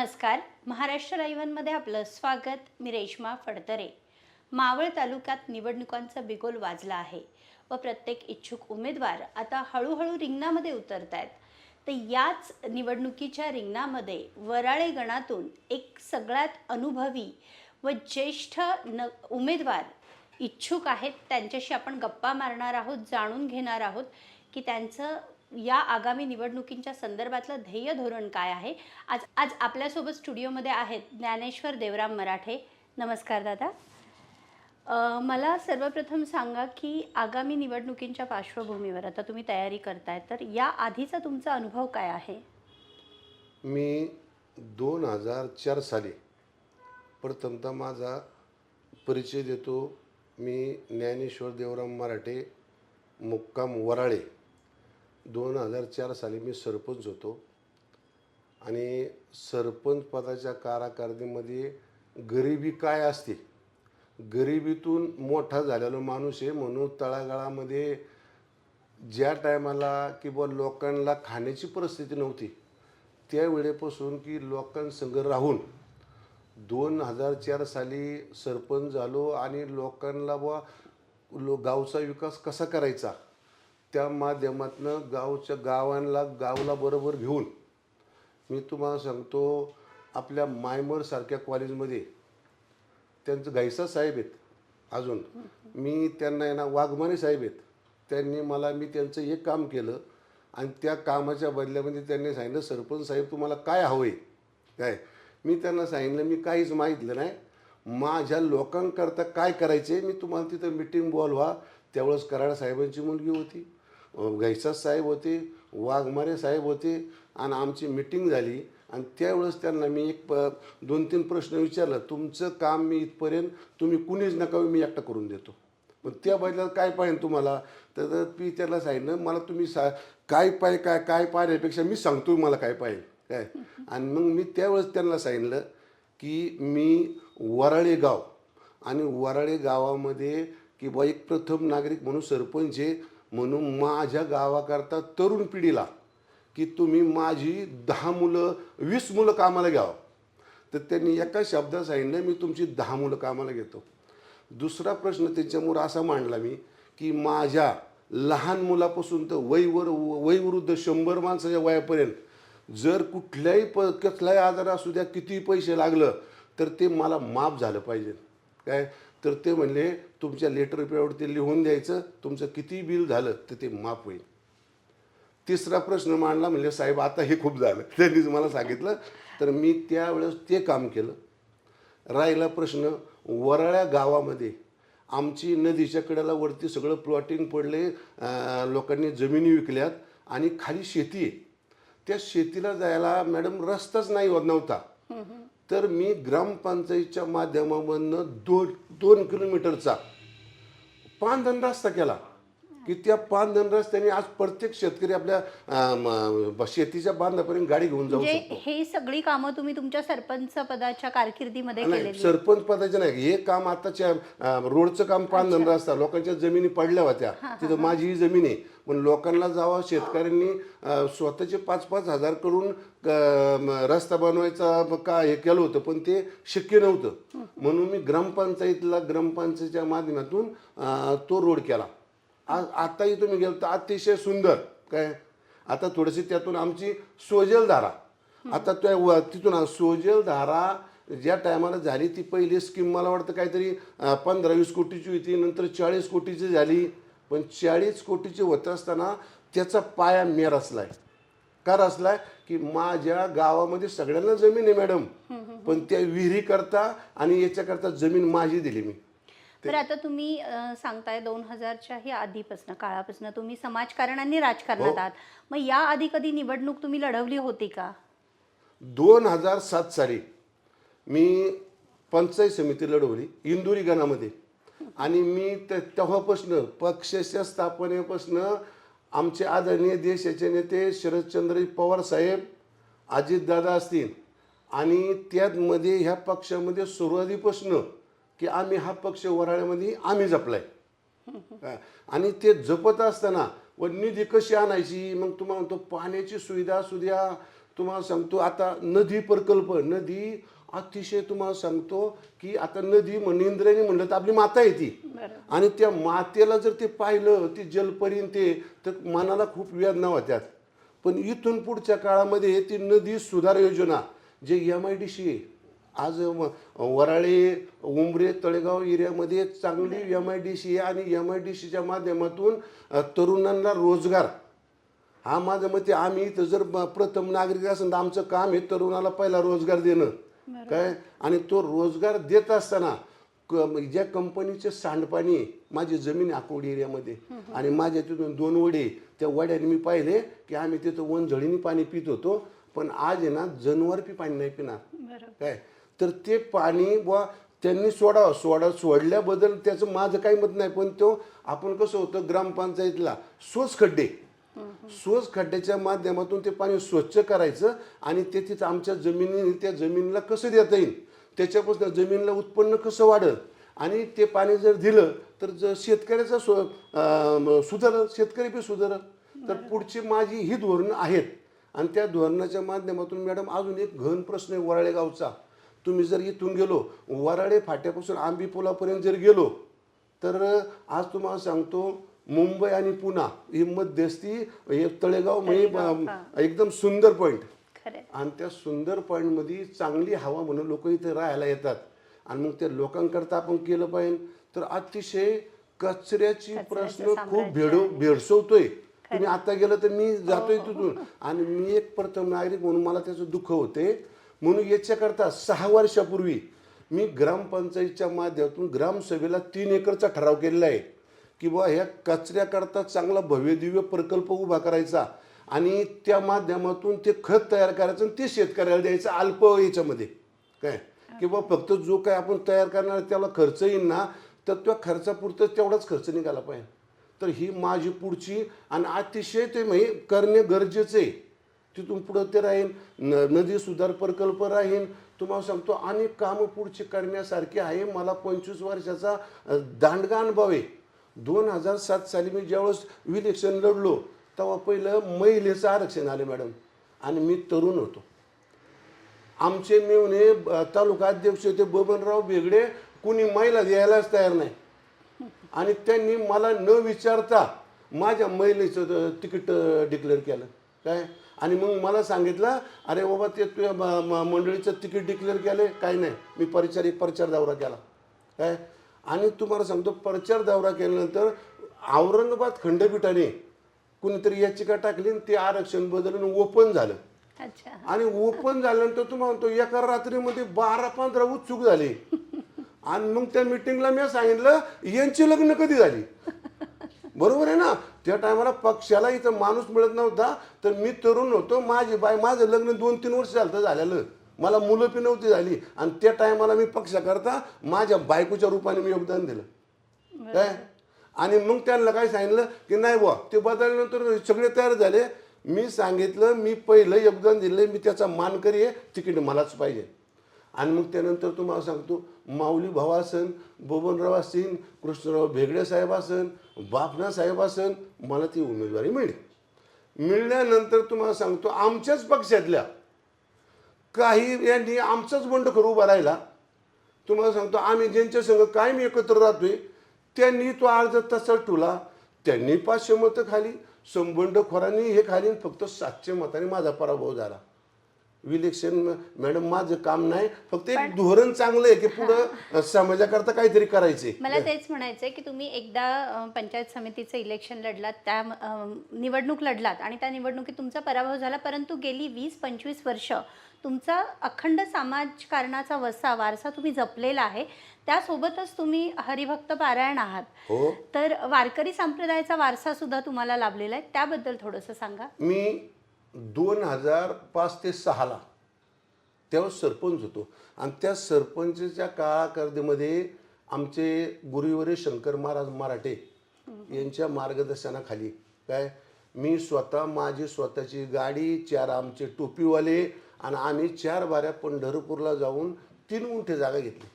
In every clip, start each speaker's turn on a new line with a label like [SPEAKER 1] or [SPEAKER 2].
[SPEAKER 1] नमस्कार. महाराष्ट्र लाईव्हनमध्ये आपलं स्वागत. मी रेश्मा फडतरे. मावळ तालुक्यात निवडणुकांचा बिगोल वाजला आहे व प्रत्येक इच्छुक उमेदवार आता हळूहळू रिंगणामध्ये उतरत आहेत तर याच निवडणुकीच्या रिंगणामध्ये वराळे गणातून एक सगळ्यात अनुभवी व ज्येष्ठ न उमेदवार इच्छुक आहेत. त्यांच्याशी आपण गप्पा मारणार आहोत जाणून घेणार आहोत की त्यांचं या आगामी निवडणुकींच्या संदर्भातलं ध्येय धोरण काय आहे? आज आज आपल्यासोबत स्टुडिओमध्ये आहेत ज्ञानेश्वर देवराम मराठे. नमस्कार दादा. मला सर्वप्रथम सांगा की आगामी निवडणुकींच्या पार्श्वभूमीवर आता तुम्ही तयारी करताय तर या आधीचा तुमचा अनुभव काय आहे?
[SPEAKER 2] मी दोन हजार चार साली प्रथमतः माझा परिचय देतो मी ज्ञानेश्वर देवराम मराठे मुक्काम वराळे. दोन हजार चार साली मी सरपंच होतो. आणि सरपंच पदाच्या कारकिर्दीमध्ये गरिबी काय असते? गरिबीतून मोठा झालेला माणूस आहे म्हणून तळागाळामध्ये ज्या टायमाला की बुवा लोकांना खाण्याची परिस्थिती नव्हती त्यावेळेपासून की लोकांसंग राहून दोन हजार चार साली सरपंच झालो आणि लोकांना बुवा लो गावचा विकास कसा करायचा? त्या माध्यमातनं गावच्या गावांना गावला बरोबर घेऊन मी तुम्हाला सांगतो आपल्या मायमरसारख्या कॉलेजमध्ये त्यांचं घाईसा साहेब आहेत अजून. मी त्यांना आहे ना वाघमाने साहेब आहेत. त्यांनी मला मी त्यांचं एक काम केलं आणि त्या कामाच्या बदल्यामध्ये त्यांनी सांगितलं सरपंच साहेब तुम्हाला काय हवं आहे काय? मी त्यांना सांगितलं मी काहीच माहीतलं नाही. माझ्या लोकांकरता काय करायचे मी तुम्हाला तिथं मिटिंग बोलवा. त्यावेळेस कराड साहेबांची मुलगी होती. घैसास साहेब होते वाघमारे साहेब होते आणि आमची मिटिंग झाली. आणि त्यावेळेस त्यांना मी एक प दोन तीन प्रश्न विचारलं तुमचं काम मी इथपर्यंत तुम्ही कुणीच नका मी एकटा करून देतो. पण त्या बदल्यात काय पाहिजे तुम्हाला? तर मी त्याला सांगितलं मला तुम्ही सा काय पाय काय काय पाहण्यापेक्षा मी सांगतो मला काय पाहिजे काय? आणि मग मी त्यावेळेस त्यांना सांगितलं की मी वराळे गाव आणि वराळे गावामध्ये की बा एक प्रथम नागरिक म्हणून सरपंच आहे म्हणून माझ्या गावाकरता तरुण पिढीला की तुम्ही माझी दहा मुलं वीस मुलं कामाला घ्यावं. तर त्यांनी एका शब्दात सांगितलं मी तुमची दहा मुलं कामाला घेतो. दुसरा प्रश्न त्यांच्यामुळं असा मांडला मी की माझ्या लहान मुलापासून तर वयवर वयवृद्ध शंभर माणसाच्या वयापर्यंत जर कुठल्याही प कसलाही आजार असू द्या कितीही पैसे लागलं तर ते मला माफ झालं पाहिजे. काय? तर ते म्हणले तुमच्या लेटर पेवरती लिहून द्यायचं तुमचं किती बिल झालं तर ते माफ होईल. तिसरा प्रश्न मांडला म्हणजे साहेब आता हे खूप झालं. त्यांनीच मला सांगितलं. तर मी त्यावेळेस ते काम केलं. राहिला प्रश्न वराळ्या गावामध्ये आमची नदीच्या कडेला वरती सगळं प्लॉटिंग पडले लोकांनी जमिनी विकल्यात आणि खाली शेती आहे. त्या शेतीला जायला मॅडम रस्ताच नाही होत नव्हता. तर मी ग्रामपंचायतच्या माध्यमामधनं दोन दोन किलोमीटरचा पानधन रस्ता केला. की त्या पानधन रस्त्याने आज प्रत्येक शेतकरी आपल्या अं, म, शेतीच्या बांधापर्यंत गाडी घेऊन जाऊ
[SPEAKER 1] म्हणजे
[SPEAKER 2] शकतो.
[SPEAKER 1] हे सगळी कामं तुम्ही तुमच्या सरपंच पदाच्या कारकिर्दीमध्ये
[SPEAKER 2] नाही
[SPEAKER 1] केलेली
[SPEAKER 2] सरपंच पदाचे नाही हे काम आताच्या अं, रोडचं काम पानधन रस्ता लोकांच्या जमिनी पडल्या होत्या. तिथं माझी ही जमीन आहे. पण लोकांना जावं शेतकऱ्यांनी अं, स्वतःचे पाच पाच हजार करून अं, म, रस्ता बनवायचा का हे केलं होतं पण ते शक्य नव्हतं. म्हणून मी ग्रामपंचायतीला ग्रामपंचायतीच्या माध्यमातून अं, तो रोड केला. आज आताही तुम्ही गेलो तर अतिशय सुंदर. काय? आता थोडीशी त्यातून आमची सोजल धारा. आता त्या तिथून सोजल धारा ज्या टायमाला झाली ती पहिली स्कीम मला वाटतं काहीतरी पंधरा वीस कोटीची होती नंतर चाळीस कोटीची झाली. पण चाळीस कोटीची होत असताना त्याचा पाया मी रचलाय का रचलाय की माझ्या गावामध्ये सगळ्यांना जमीन आहे मॅडम. पण त्या विहिरी करता आणि याच्याकरता जमीन माझी दिली मी.
[SPEAKER 1] तर आता तुम्ही सांगताय दोन हजारच्याही आधीपासून काळापासून तुम्ही समाजकारण आणि राजकारणात आहात. मग या आधी कधी निवडणूक तुम्ही लढवली होती का?
[SPEAKER 2] दोन हजार सात साली मी पंचायत समिती लढवली इंदुरी गणामध्ये. आणि मी तेव्हापासनं पक्षाच्या स्थापनेपासनं आमचे आदरणीय देशाचे नेते शरदचंद्र पवार साहेब अजितदादा असतील. आणि त्यामध्ये ह्या पक्षामध्ये सुरुवातीपासनं की आम्ही हा पक्ष वराळ्यामध्ये आम्ही जपलाय. आणि ते जपत असताना व निधी कशी आणायची? मग तुम्हाला म्हणतो पाण्याची सुविधा असू द्या. तुम्हाला सांगतो आता नदी प्रकल्प नदी अतिशय तुम्हाला सांगतो की आता नदी म्हण इंद्रायणी म्हणलं तर आपली माता आहे ती. आणि त्या मातेला जर ते पाहिलं ती जलपरीन ते तर मनाला खूप वेदना होत्यात. पण इथून पुढच्या काळामध्ये ती नदी सुधार योजना जे एम आय डी सी आहे आज वराळे उमरे तळेगाव एरियामध्ये चांगली एम आय डी सी आणि एम आय डी सीच्या माध्यमातून तरुणांना रोजगार. हा माझं मते आम्ही इथं जर प्रथम नागरिक असेल तर आमचं काम आहे तरुणाला पहिला रोजगार देणं. काय? आणि तो रोजगार देत असताना क- ज्या कंपनीचे सांडपाणी माझी जमीन आहे अकोडी एरियामध्ये. आणि माझ्या तिथून दोन वडे त्या वड्याने मी पाहिले की आम्ही तिथं वनझळीने पाणी पित होतो पण आज आहे ना जनावर पी पाणी नाही पिणार. काय? तर ते पाणी व त्यांनी सोडावं. सोडा सोडल्याबद्दल त्याचं माझं काही मत नाही पण तो आपण कसं होतं ग्रामपंचायतीला सोच खड्डे. सोच खड्ड्याच्या माध्यमातून ते पाणी स्वच्छ करायचं आणि ते तिथं आमच्या जमिनी त्या जमिनीला कसं देता येईल? त्याच्यापासून जमिनीला उत्पन्न कसं वाढेल? आणि ते पाणी जर दिलं तर ज शेतकऱ्याचा सो सुधारल शेतकरी बी सुधारल. तर पुढची माझी ही धोरणं आहेत. आणि त्या धोरणाच्या माध्यमातून मॅडम अजून एक घन प्रश्न आहे वराळे गावचा तुम्ही जर इथून गेलो वराळे फाट्यापासून आंबी पुलापर्यंत जर गेलो तर आज तुम्हाला सांगतो मुंबई आणि पुणा ही मध्यस्थी हे तळेगाव म्हणजे एकदम सुंदर पॉईंट आणि त्या सुंदर पॉईंटमध्ये चांगली हवा म्हणून लोक इथे राहायला येतात. आणि मग त्या लोकांकरता आपण केलं पाहिजे. तर अतिशय कचऱ्याची प्रश्न खूप भेडो भेडसवतोय. तुम्ही आता गेलं तर मी जातोय तिथून. आणि मी एक प्रथम नागरिक म्हणून मला त्याचं दुःख होते. म्हणून याच्याकरता सहा वर्षापूर्वी मी ग्रामपंचायतच्या माध्यमातून ग्रामसभेला तीन एकरचा ठराव केलेला आहे की बा ह्या कचऱ्याकरता चांगला भव्यदिव्य प्रकल्प उभा करायचा आणि त्या माध्यमातून ते खत तयार करायचं आणि ते शेतकऱ्याला द्यायचं अल्प याच्यामध्ये. काय? की फक्त जो काय आपण तयार करणार त्याला खर्च येईल ना तर त्या खर्चापुरतं तेवढाच खर्च निघाला पाहिजे. तर ही माझी पुढची आणि अतिशय ते म्हणजे करणे गरजेचं आहे. तिथून पुढं ते राहीन न नदी सुधार प्रकल्प राहीन. तुम्हाला सांगतो अनेक कामं पुढची करण्यासारखी आहे. मला पंचवीस वर्षाचा दांडगा अनुभव आहे. दोन हजार सात साली मी ज्यावेळेस इलेक्शन लढलो तेव्हा पहिलं महिलेचं आरक्षण आले मॅडम. आणि मी तरुण होतो. आमचे मेवणे तालुका अध्यक्ष होते बबनराव बेगडे. कुणी महिला द्यायलाच तयार नाही. आणि त्यांनी मला न विचारता माझ्या महिलेचं तिकीट डिक्लेअर केलं. काय? आणि मग मला सांगितलं अरे बाबा ते तुझ्या मंडळीचं तिकीट डिक्लेअर केलं काय नाही मी परिचार एक प्रचार दौरा केला. काय? आणि तुम्हाला सांगतो प्रचार दौरा केल्यानंतर औरंगाबाद खंडपीठाने कुणीतरी याचिका टाकली ते आरक्षण बदलून ओपन झालं. आणि ओपन झाल्यानंतर तुम्हाला म्हणतो एका रात्रीमध्ये बारा पंधरा उत्सुक झाले. आणि मग त्या मिटिंगला मी सांगितलं यांची लग्न कधी झाली? बरोबर आहे ना? त्या टायमाला पक्षाला इथं माणूस मिळत नव्हता. तर मी तरुण होतो. माझी बाय माझं लग्न दोन तीन वर्ष झालं झालेलं. मला मुलं पी नव्हती झाली. आणि त्या टायमाला मी पक्षाकरता माझ्या बायकोच्या रूपाने मी योगदान दिलं. काय? आणि मग त्यांना काय सांगितलं? की नाही बुवा ते बदलल्यानंतर सगळे तयार झाले. मी सांगितलं मी पहिलं योगदान दिलं मी त्याचा मानकरी आहे. तिकीट मलाच पाहिजे. आणि मग त्यानंतर तुम्हाला सांगतो माऊली भावासन बोबनराव बबनराव कृष्णराव भेगडे साहेब असन बापना साहेब असन मला ती उमेदवारी मिळेल. मिळल्यानंतर तुम्हाला सांगतो आमच्याच पक्षातल्या काही यांनी आमचाच बंडखोर उभा राहिला. तुम्हाला सांगतो आम्ही ज्यांच्या संघ कायम एकत्र राहतोय त्यांनी तो अर्ज तसा टुला त्यांनी पाचशे मतं खाली संबंडखोरांनी हे खाली आणि फक्त सातशे मताने माझा पराभव झाला. इलेक्शन मॅडम माझं काम नाही. फक्त एक धोरण चांगलं आहे की पुढं समाजाकरता काहीतरी करायचे
[SPEAKER 1] मला तेच म्हणायचंय की तुम्ही एकदा पंचायत समितीचं इलेक्शन लढलात त्या निवडणूक लढलात आणि त्या निवडणुकीत तुमचा पराभव झाला परंतु गेली वीस पंचवीस वर्ष तुमचा अखंड समाजकारणाचा वसा वारसा तुम्ही जपलेला आहे. त्यासोबतच तुम्ही हरिभक्त पारायण आहात.
[SPEAKER 2] हो.
[SPEAKER 1] तर वारकरी संप्रदायाचा वारसा सुद्धा तुम्हाला लाभलेला आहे. त्याबद्दल थोडंसं सांगा.
[SPEAKER 2] मी दोन हजार पाच ते सहाला तेव्हा सरपंच होतो. आणि त्या सरपंचच्या काळाकर्दीमध्ये आमचे गुरुवरे शंकर महाराज मराठे यांच्या मार्गदर्शनाखाली काय? मी स्वतः माझी स्वतःची गाडी चार आमचे टोपीवाले आणि आम्ही चार बाऱ्या पंढरपूरला जाऊन तीन गुंठे जागा घेतली.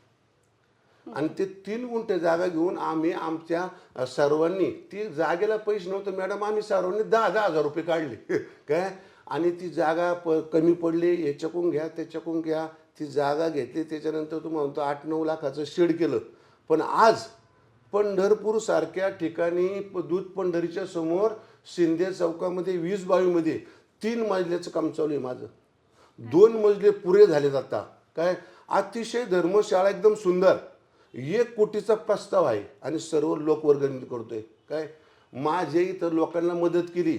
[SPEAKER 2] आणि ते तीन गुंठे जागा घेऊन आम्ही आमच्या सर्वांनी ती जागेला पैसे नव्हते मॅडम आम्ही सर्वांनी दहा दहा हजार रुपये काढले. काय? आणि ती जागा प कमी पडली याच्याकून घ्या त्याच्याकून घ्या. ती जागा घेतली त्याच्यानंतर तू म्हणतो आठ नऊ लाखाचं शेड केलं. पण आज पंढरपूर सारख्या ठिकाणी प- दूध पंढरीच्या समोर शिंदे चौकामध्ये वीस बावीमध्ये तीन मजल्याचं काम चालू आहे माझं. दोन मजले पुरे झालेत आता. काय? अतिशय धर्मशाळा एकदम सुंदर. एक कोटीचा प्रस्ताव आहे आणि सर्व लोकवर्गणी करतोय. काय? माझे इथं लोकांना मदत केली.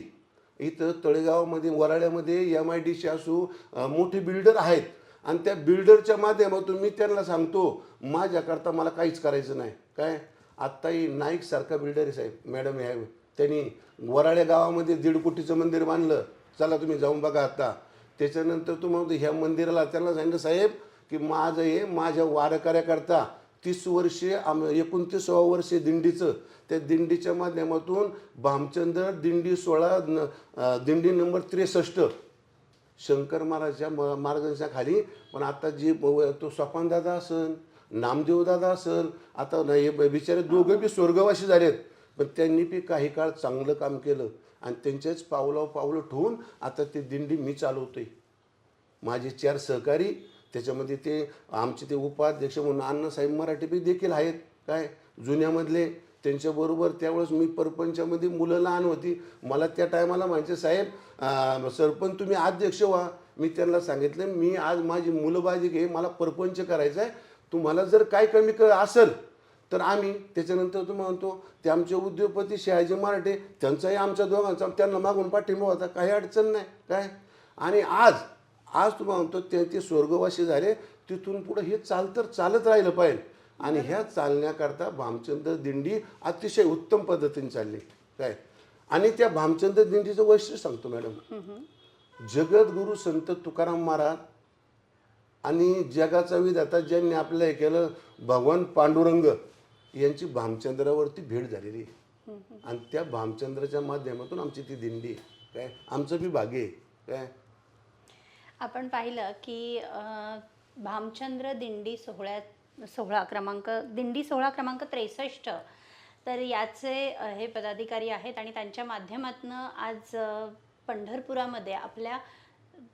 [SPEAKER 2] इथं तळेगावमध्ये वराड्यामध्ये एम आय डी सी असू मोठे बिल्डर आहेत. आणि त्या बिल्डरच्या माध्यमातून मी त्यांना सांगतो माझ्याकरता मला काहीच करायचं नाही. काय? आत्ताही नाईक सारखा बिल्डर आहे साहेब मॅडम आहे. त्यांनी वराड्या गावामध्ये दीड कोटीचं मंदिर बांधलं. चला तुम्ही जाऊन बघा आता. त्याच्यानंतर तुम्हाला ह्या मंदिराला त्यांना सांगितलं साहेब की माझं हे माझ्या वारकऱ्याकरता तीस वर्षे आम एकोणतीसावं वर्षे दिंडीचं. त्या दिंडीच्या माध्यमातून भामचंद्र दिंडी सोळा न दिंडी नंबर त्रेसष्ट. शंकर महाराजच्या म मार्गदर्शनाखाली. पण आता जे तो स्वपानदादा असन नामदेव दादा असन आता नाही बिचारे दोघं बी स्वर्गवासी झालेत. पण त्यांनी बी काही काळ चांगलं काम केलं. आणि त्यांच्याच पावलावर पावलं ठेवून आता ते दिंडी मी चालवतोय. माझे चार सहकारी त्याच्यामध्ये ते आमचे ते उपाध्यक्ष म्हणून अण्णासाहेब मराठी बी देखील आहेत. काय? जुन्यामधले त्यांच्याबरोबर त्यावेळेस मी परपंचामध्ये मुलं लहान होती. मला त्या टायमाला म्हणायचे साहेब सरपंच तुम्ही अध्यक्ष व्हा. मी त्यांना सांगितलं मी आज माझी मुलं बाजी घे मला परपंच करायचं आहे. तुम्हाला जर काय कमी क असेल तर आम्ही त्याच्यानंतर तो म्हणतो ते आमचे उद्योगपती शहाजी मराठे त्यांचाही आमच्या दोघांचा त्यांना मागून पाठिंबा होता काही अडचण नाही. काय? आणि आज आज तुम्हाला म्हणतो ते ते स्वर्गवासी झाले तिथून पुढं हे चाल तर चालत राहिलं पाहिजे. आणि ह्या चालण्याकरता भामचंद्र दिंडी अतिशय उत्तम पद्धतीने चालली. काय? आणि त्या भामचंद्र दिंडीचं वैशिष्ट्य सांगतो मॅडम. जगद्गुरु संत तुकाराम महाराज आणि जगाचा विधाता ज्यांनी आपलं हे केलं भगवान पांडुरंग यांची भामचंद्रावरती भेट झालेली. आहे आणि त्या भामचंद्राच्या माध्यमातून आमची ती दिंडी आहे. काय? आमचं बी भाग्य आहे. काय?
[SPEAKER 1] आपण पाहिलं की भामचंद्र दिंडी सोहळ्यात सोहळा क्रमांक दिंडी सोहळा क्रमांक त्रेसष्ट. तर याचे हे पदाधिकारी आहेत आणि त्यांच्या माध्यमातून आज पंढरपुरामध्ये आपल्या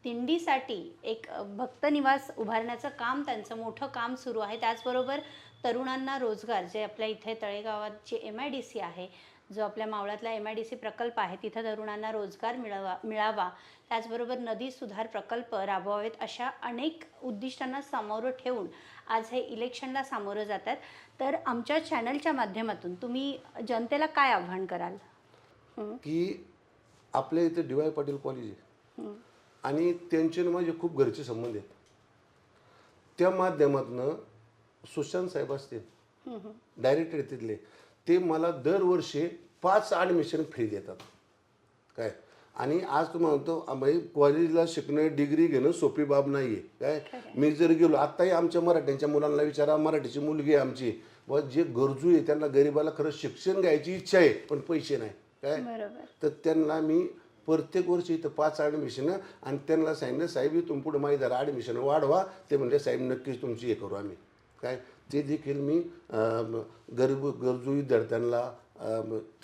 [SPEAKER 1] दिंडीसाठी एक भक्तनिवास उभारण्याचं काम त्यांचं मोठं काम सुरू आहे. त्याचबरोबर तरुणांना रोजगार जे आपल्या इथे तळेगावात जे एम आय डी सी आहे जो आपल्या मावळातला एम आय डी सी प्रकल्प आहे तिथं तरुणांना रोजगार मिळावा मिळावा. त्याचबरोबर नदी सुधार प्रकल्प राबवावेत अशा अनेक उद्दिष्टांना सामोरं ठेवून आज हे इलेक्शनला सामोरं जातात. तर आमच्या चॅनलच्या माध्यमातून तुम्ही जनतेला काय आव्हान कराल?
[SPEAKER 2] की आपल्या इथे डी वाय पाटील कॉलेज आहे? आणि त्यांचे माझे खूप घरचे संबंध आहेत. त्या माध्यमातनं सुशांत साहेब असतील. डायरेक्टर आहेत तिथले ते मला दरवर्षी पाच ॲडमिशन फ्री देतात. काय? आणि आज तुम्हाला म्हणतो आम्ही कॉलेजला शिकणं डिग्री घेणं सोपी बाब नाही आहे. काय मी जर गेलो आत्ताही आमच्या मराठ्यांच्या मुलांना विचारा मराठीची मुलगी आहे आमची. व जे गरजू आहे त्यांना गरिबाला खरं शिक्षण घ्यायची इच्छा आहे पण पैसे नाही. काय? तर त्यांना मी प्रत्येक वर्षी इथं पाच ॲडमिशन आणि त्यांना सांगितलं साहेब इथून पुढे माहीत झालं ॲडमिशन वाढवा. ते म्हणले साहेब नक्कीच तुमची हे करू आम्ही. काय? ते देखील मी गरीब गरजू विद्यार्थ्यांना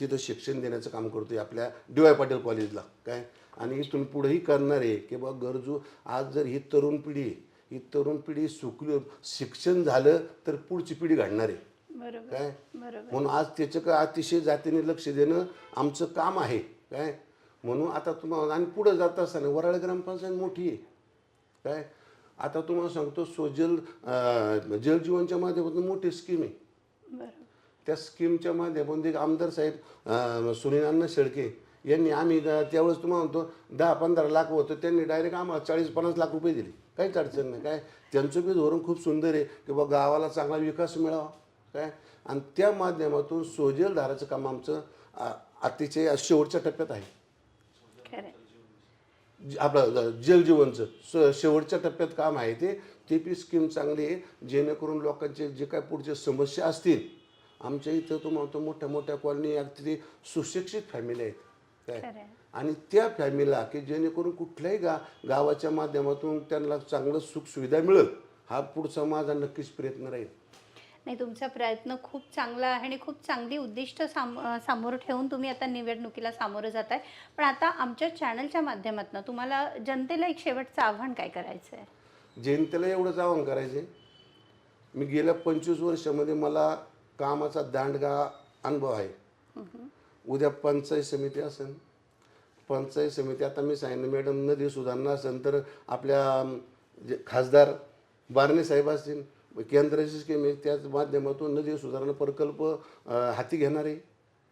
[SPEAKER 2] तिथं शिक्षण देण्याचं काम करतोय आपल्या डी वाय पाटील कॉलेजला. काय? आणि इथून पुढेही करणार आहे की बा गरजू आज जर ही तरुण पिढी आहे, ही तरुण पिढी सुकली शिक्षण झालं तर पुढची पिढी घडणार आहे. काय? म्हणून आज त्याचं का अतिशय जातीने लक्ष देणं आमचं काम आहे. काय? म्हणून आता तुम्हाला आणि पुढं जात असताना वराळ ग्रामपंचायत मोठी आहे. काय? आता तुम्हाला सांगतो सोजल अं, जलजीवनच्या माध्यमातून मोठी स्कीम आहे. त्या स्कीमच्या माध्यमातून एक आमदार साहेब सुनील अण्णा शेळके यांनी आम्ही त्यावेळेस तुम्हाला म्हणतो दहा पंधरा लाख होतं त्यांनी डायरेक्ट आम्हाला चाळीस पन्नास लाख रुपये दिले. काहीच अडचण नाही. काय? त्यांचं बी धोरण खूप सुंदर आहे की बा गावाला चांगला विकास मिळावा. काय? आणि त्या माध्यमातून सोजल धाराचं काम आमचं अतिशय शेवटच्या टप्प्यात आहे. आपलं जलजीवनचं स शेवटच्या टप्प्यात काम आहे ते. ते पी स्कीम चांगली आहे. जेणेकरून लोकांचे जे काय पुढचे समस्या असतील आमच्या इथं तुम्हाला तो मोठ्या मोठ्या कॉलनी अगदी सुशिक्षित फॅमिली आहेत. काय. आणि त्या फॅमिलीला की जेणेकरून कुठल्याही गा गावाच्या माध्यमातून त्यांना चांगलं सुख सुविधा मिळेल हा पुढचा माझा नक्कीच प्रयत्न राहील.
[SPEAKER 1] नाही तुमचा प्रयत्न खूप चांगला आहे आणि खूप चांगली उद्दिष्ट साम समोर ठेवून तुम्ही आता निवडणुकीला सामोरं जात आहे पण आता आमच्या चॅनलच्या माध्यमातून तुम्हाला जनतेला एक शेवटचं आव्हान काय करायचं आहे
[SPEAKER 2] जयंतीला एवढंच आवाहन करायचे मी गेल्या पंचवीस वर्षामध्ये मला कामाचा दांडगा अनुभव आहे. उद्या पंचायत समिती असेल पंचायत समिती आता मी सांगितलं मॅडम नदी सुधारणा असेल तर आपल्या खासदार बारणे साहेब असतील केंद्राची स्कीम आहे त्याच माध्यमातून नदी सुधारणा प्रकल्प हाती घेणार आहे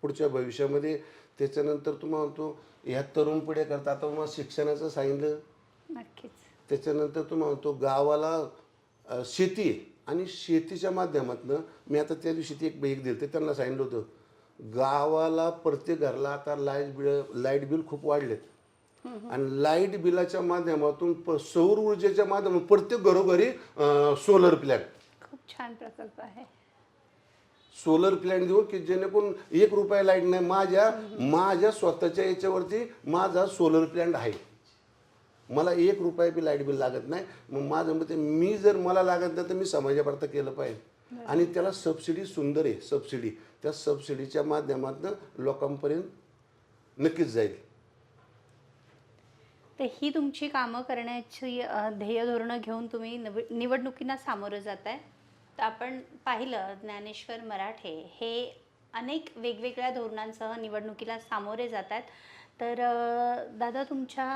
[SPEAKER 2] पुढच्या भविष्यामध्ये. त्याच्यानंतर तुम्हाला म्हणतो ह्या तरुण पिढ्याकरता आता तुम्हाला शिक्षणाचं सांगितलं.
[SPEAKER 1] नक्कीच.
[SPEAKER 2] त्याच्यानंतर तो म्हणतो गावाला शेती आणि शेतीच्या माध्यमातनं मी आता त्या दिवशी ती एक एक दिलं ते त्यांना सांगितलं होतं. गावाला प्रत्येक घरला आता लाइट बिल लाइट बिल खूप वाढलेत. आणि लाइट बिलाच्या माध्यमातून प सौर ऊर्जेच्या माध्यमातून प्रत्येक घरोघरी सोलर प्लॅन
[SPEAKER 1] खूप छान प्रकल्प आहे.
[SPEAKER 2] सोलर प्लॅन देऊ की जेणेकरून एक रुपया लाइट नाही माझ्या माझ्या स्वतःच्या याच्यावरती माझा सोलर प्लॅन्ट आहे. मला एक रुपया बी लाइट बिल लागत नाही. मग माझं मते मी जर मला लागत नाही तर मी समाजापर्यंत केलं पाहिजे. आणि त्याला सबसिडी सुंदर आहे सबसिडी त्या सबसिडीच्या माध्यमातून लोकांपर्यंत नक्कीच जाईल.
[SPEAKER 1] तर ही तुमची कामं करण्याची ध्येय धोरणं घेऊन तुम्ही निव निवडणुकींना सामोरं जात आहे तर आपण पाहिलं ज्ञानेश्वर मराठे हे अनेक वेगवेगळ्या धोरणांसह निवडणुकीला सामोरे जात आहेत तर दादा तुमच्या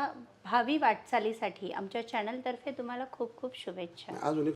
[SPEAKER 1] भावी वाटचालीसाठी आमच्या चॅनलतर्फे तुम्हाला खूप खूप शुभेच्छा.
[SPEAKER 2] अजून